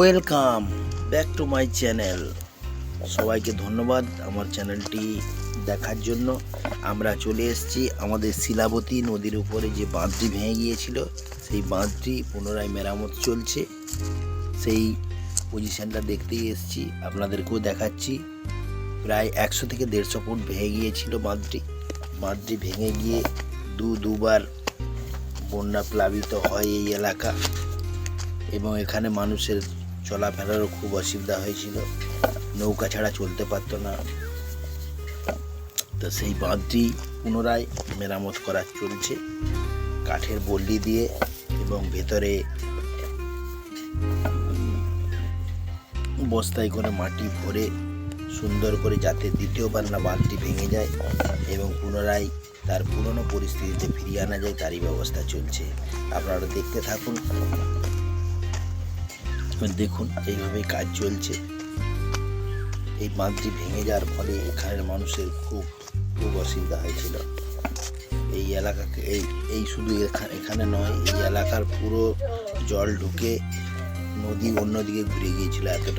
Welcome back to my channel সবাইকে ধন্যবাদ আমার চ্যানেলটি দেখার জন্য। আমরা চলে এসেছি আমাদের শিলাবতী নদীর উপরে যে বাঁধটি ভেঙে গিয়েছিল, সেই বাঁধটি পুনরায় মেরামত চলছে। সেই পজিশনটা দেখতেই এসেছি, আপনাদেরকেও দেখাচ্ছি। প্রায় একশো থেকে দেড়শো ফুট ভেঙে গিয়েছিল বাঁধটি। বাঁধটি ভেঙে গিয়ে দু, দুবার বন্যা প্লাবিত হয় এই এলাকা। এবং এখানে মানুষের চলাফেরারও খুব অসুবিধা হয়েছিল। নৌকা ছাড়া চলতে পারতো না। তো সেই বাঁধটি পুনরায় মেরামত করা চলছে। কাঠের বল্লি দিয়ে এবং ভেতরে বস্তায় করে মাটি ভরে সুন্দর করে যাতে দ্বিতীয়বার না বাঁধটি ভেঙে যায় এবং পুনরায় তার পুরনো পরিস্থিতিতে ফিরিয়ে আনা যায়, তারই ব্যবস্থা চলছে। আপনারা দেখতে থাকুন। দেখুন এইভাবে কাজ চলছে। এই বাঁধটি ভেঙে যাওয়ার ফলে এখানের মানুষের খুব খুব অসুবিধা হয়েছিল। এই এলাকাকে, এই এই শুধু এখানে এখানে নয়, এই এলাকার পুরো জল ঢুকে নদী অন্যদিকে ঘুরে গিয়েছিল এতটা।